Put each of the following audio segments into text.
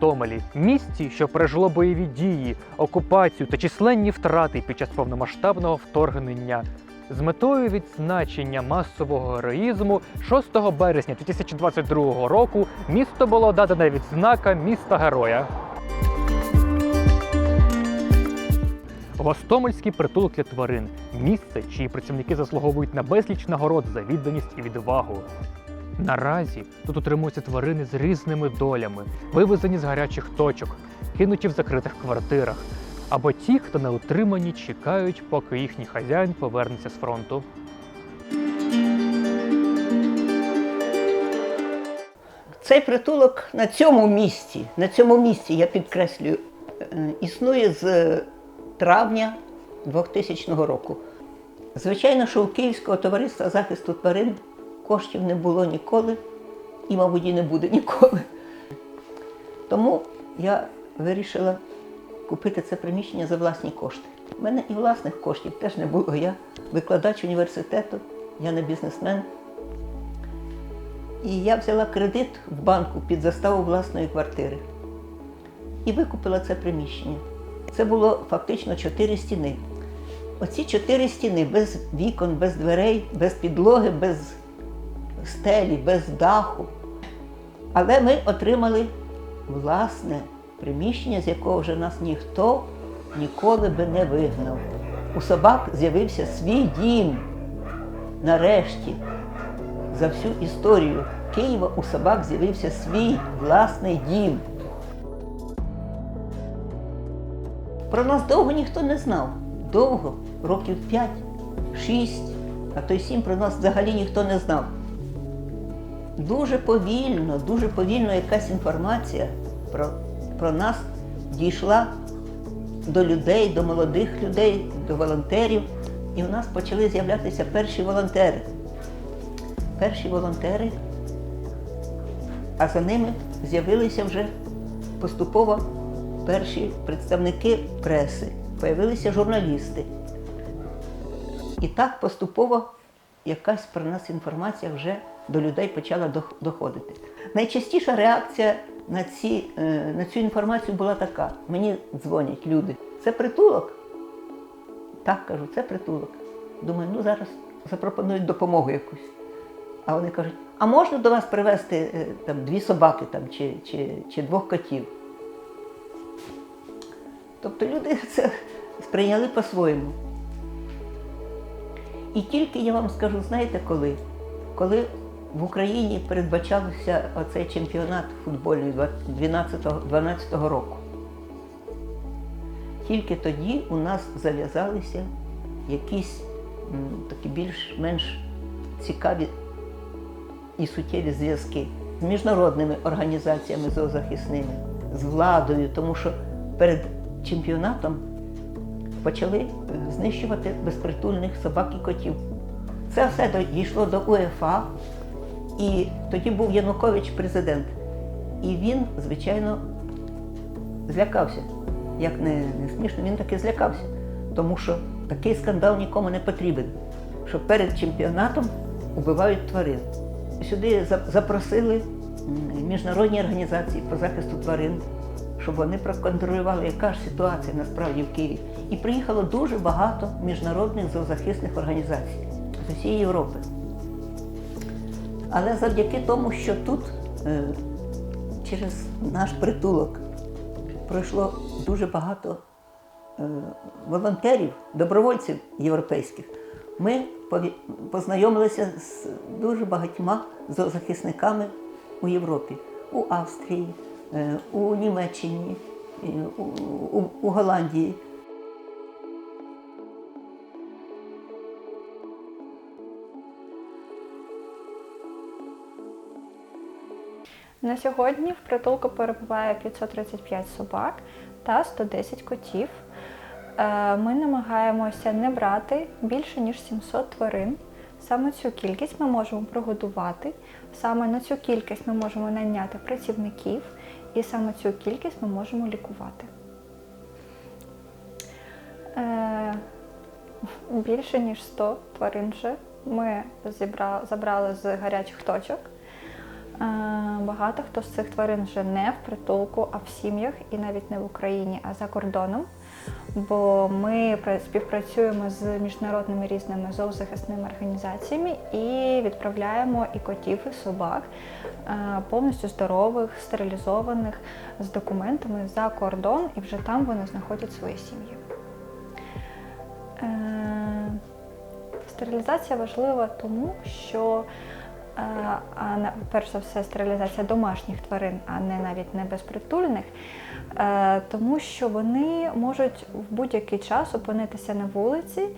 Гостомелі, місті, що пережило бойові дії, окупацію та численні втрати під час повномасштабного вторгнення. З метою відзначення масового героїзму 6 березня 2022 року місто було дадена відзнака міста героя. Гостомельський притулок для тварин місце, чиї працівники заслуговують на безліч нагород за відданість і відвагу. Наразі тут утримуються тварини з різними долями, вивезені з гарячих точок, кинуті в закритих квартирах, або ті, хто на утриманні чекають, поки їхній хазяїн повернеться з фронту. Цей притулок на цьому місці, на цьому місці, я підкреслюю, е, існує з травня 2000 року. Звичайно, що у Київського товариства захисту тварин коштів не було ніколи і, мабуть, і не буде ніколи. Тому я вирішила купити це приміщення за власні кошти. У мене і власних коштів теж не було. Я викладач університету, я не бізнесмен. І я взяла кредит в банку під заставу власної квартири і викупила це приміщення. Це було фактично чотири стіни. Оці чотири стіни без вікон, без дверей, без підлоги, без стелі, без даху. Але ми отримали власне приміщення, з якого вже нас ніхто ніколи би не вигнав. У собак з'явився свій дім. Нарешті за всю історію Києва у собак з'явився свій власний дім. Про нас довго ніхто не знав. Довго, років 5, 6, а то й 7 про нас взагалі ніхто не знав. Дуже повільно, дуже повільно якась інформація про, про нас дійшла до людей, до молодих людей, до волонтерів. І у нас почали з'являтися перші волонтери перші волонтери, а за ними з'явилися вже поступово перші представники преси, появилися журналісти. І так поступово якась про нас інформація вже до людей почала доходити. Найчастіша реакція на, ці, е, на цю інформацію була така: мені дзвонять люди. Це притулок? Так кажу, це притулок. Думаю, ну зараз запропонують допомогу якусь. А вони кажуть, а можна до вас привезти е, там, дві собаки там, чи, чи, чи двох котів? Тобто люди це сприйняли по-своєму. І тільки я вам скажу, знаєте коли? Коли в Україні передбачався оцей чемпіонат футбольний 2012 року. Тільки тоді у нас зав'язалися якісь такі більш-менш цікаві і суттєві зв'язки з міжнародними організаціями зоозахисними, з владою, тому що перед чемпіонатом почали знищувати безпритульних собак і котів. Це все дійшло до УЄФА, і тоді був Янукович президент. І він, звичайно, злякався. Як не, не смішно, він таки злякався, тому що такий скандал нікому не потрібен, що перед чемпіонатом убивають тварин. Сюди запросили міжнародні організації по захисту тварин, щоб вони проконтролювали, яка ж ситуація насправді в Києві. І приїхало дуже багато міжнародних зоозахисних організацій з усієї Європи. Але завдяки тому, що тут е, через наш притулок пройшло дуже багато е, волонтерів, добровольців європейських, ми познайомилися з дуже багатьма зоозахисниками у Європі, у Австрії, е, у Німеччині, у Голландії. На сьогодні в притулку перебуває 535 собак та 110 котів. Е, Ми намагаємося не брати більше ніж 700 тварин. Саме цю кількість ми можемо прогодувати, саме на цю кількість ми можемо найняти працівників, і саме цю кількість ми можемо лікувати. Е, Більше ніж 100 тварин вже ми забрали з гарячих точок. Багато хто з цих тварин вже не в притулку, а в сім'ях, і навіть не в Україні, а за кордоном. Бо ми співпрацюємо з міжнародними різними зоозахисними організаціями і відправляємо і котів, і собак е, повністю здорових, стерилізованих з документами за кордон, і вже там вони знаходять свої сім'ї. Е, Стерилізація важлива тому, що е, а перш за все стерилізація домашніх тварин, а не навіть не безпритульних, е, тому що вони можуть в будь-який час опинитися на вулиці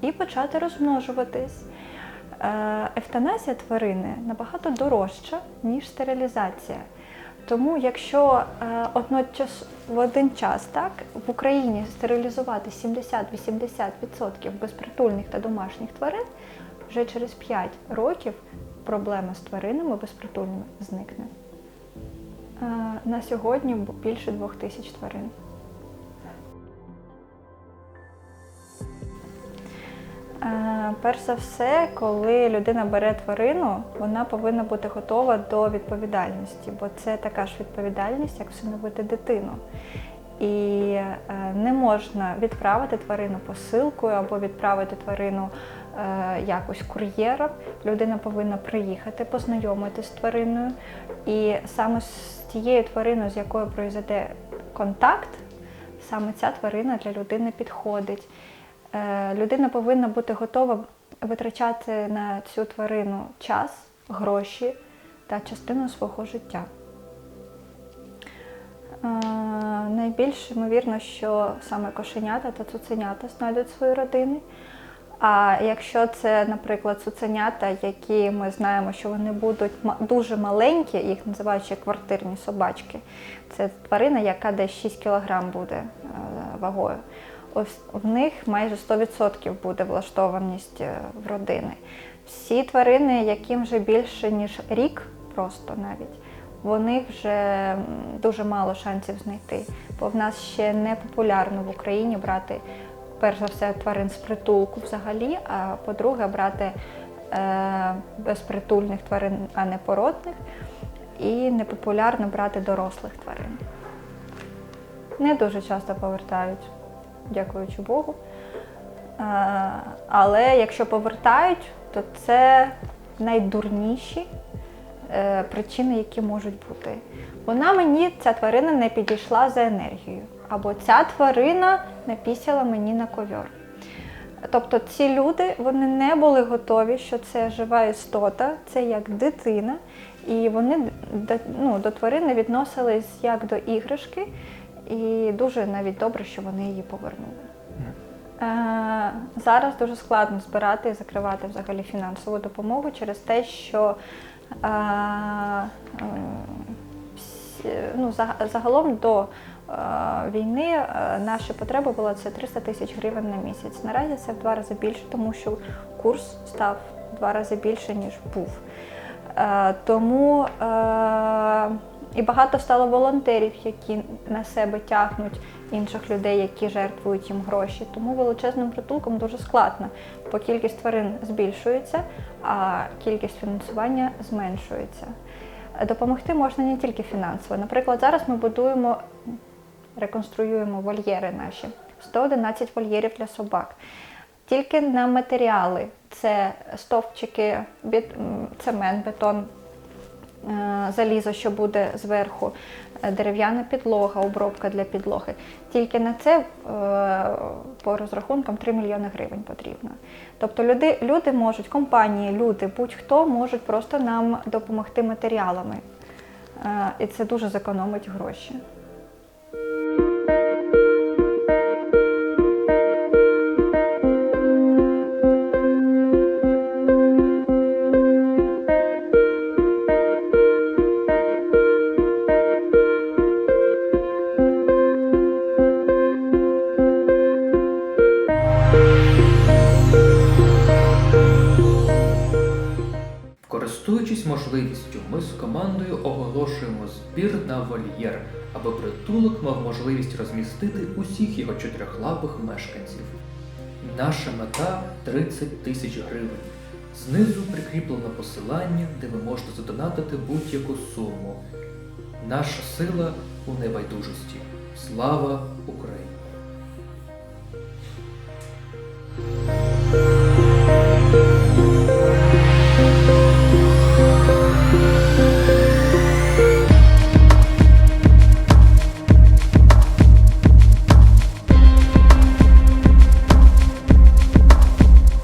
і почати розмножуватись. Евтаназія тварини набагато дорожча, ніж стерилізація. Тому, якщо е, одночас в один час так в Україні стерилізувати 70-80% безпритульних та домашніх тварин, вже через 5 років проблема з тваринами безпритульними зникне. Е, на сьогодні більше двох тисяч тварин. Е, Перш за все, коли людина бере тварину, вона повинна бути готова до відповідальності, бо це така ж відповідальність, як всиновити дитину. І е, не можна відправити тварину посилкою або відправити тварину якось кур'єром. Людина повинна приїхати, познайомитись з твариною. І саме з тією твариною, з якою пройде контакт, саме ця тварина для людини підходить. Е, Людина повинна бути готова витрачати на цю тварину час, гроші та частину свого життя. Е, Найбільш ймовірно, що саме кошенята та цуценята знайдуть свої родини. А якщо це, наприклад, цуценята, які ми знаємо, що вони будуть дуже маленькі, їх називають квартирні собачки, це тварина, яка десь 6 кг буде е, вагою. Ось в них майже 100% буде влаштованість е, в родини. Всі тварини, яким вже більше ніж рік, просто навіть, вони вже дуже мало шансів знайти. Бо в нас ще не популярно в Україні брати, перш за все, тварин з притулку взагалі, а по-друге, брати е, безпритульних тварин, а не породних. І не популярно брати дорослих тварин. Не дуже часто повертають, дякуючи Богу. Е, Але якщо повертають, то це найдурніші е, причини, які можуть бути. Вона мені, ця тварина, не підійшла за енергією. Або ця тварина напісяла мені на ковьор. Тобто ці люди вони не були готові, що це жива істота, це як дитина, і вони до, ну, до тварини відносились як до іграшки, і дуже навіть добре, що вони її повернули. Е, зараз дуже складно збирати і закривати взагалі фінансову допомогу через те, що е, е, ну, загалом до війни е, наші потреби була це 300 тисяч гривень на місяць. Наразі це в два рази більше, тому що курс став в два рази більше, ніж був. Е, Тому е, і багато стало волонтерів, які на себе тягнуть інших людей, які жертвують їм гроші. Тому величезним притулком дуже складно, бо кількість тварин збільшується, а кількість фінансування зменшується. Е, Допомогти можна не тільки фінансово. Наприклад, зараз ми будуємо, реконструюємо вольєри наші. 111 вольєрів для собак. Тільки на матеріали це стовпчики, цемент, бетон, е, залізо, що буде зверху, е, дерев'яна підлога, обробка для підлоги. Тільки на це е, по розрахункам 3 мільйони гривень потрібно. Тобто люди, люди можуть, компанії, люди, будь-хто можуть просто нам допомогти матеріалами. І це дуже зекономить гроші. Користуючись можливістю, ми з командою оголошуємо збір на вольєр, аби притулок мав можливість розмістити усіх його чотирьохлапих мешканців. Наша мета 30 тисяч гривень. Знизу прикріплено посилання, де ви можете задонатити будь-яку суму. Наша сила у небайдужості. Слава Україні!